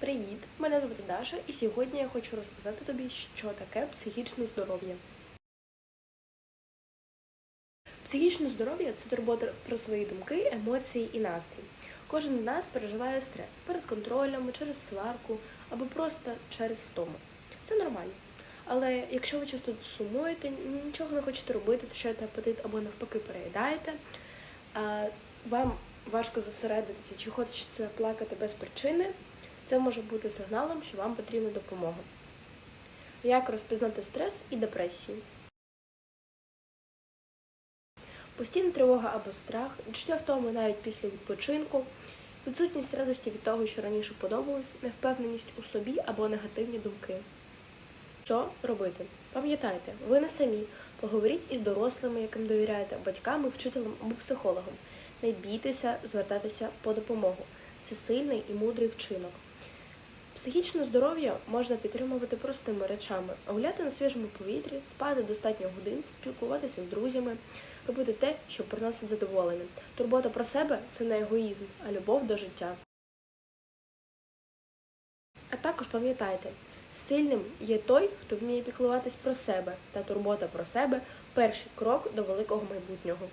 Привіт! Мене звати Даша, і сьогодні я хочу розказати тобі, що таке психічне здоров'я. Психічне здоров'я це турбота про свої думки, емоції і настрій. Кожен з нас переживає стрес перед контролем, через сварку або просто через втому. Це нормально. Але якщо ви часто сумуєте, нічого не хочете робити, втрачаєте апетит або навпаки переїдаєте, вам важко зосередитися чи хочеться плакати без причини, це може бути сигналом, що вам потрібна допомога. Як розпізнати стрес і депресію? Постійна тривога або страх, відчуття втоми навіть після відпочинку, відсутність радості від того, що раніше подобалось, невпевненість у собі або негативні думки. Що робити? Пам'ятайте, ви не самі. Поговоріть із дорослими, яким довіряєте, батьками, вчителем або психологом. Не бійтеся звертатися по допомогу. Це сильний і мудрий вчинок. Психічне здоров'я можна підтримувати простими речами: гуляти на свіжому повітрі, спати достатньо годин, спілкуватися з друзями, робити те, що приносить задоволення. Турбота про себе це не егоїзм, а любов до життя. А також пам'ятайте, сильним є той, хто вміє піклуватись про себе, та турбота про себе перший крок до великого майбутнього.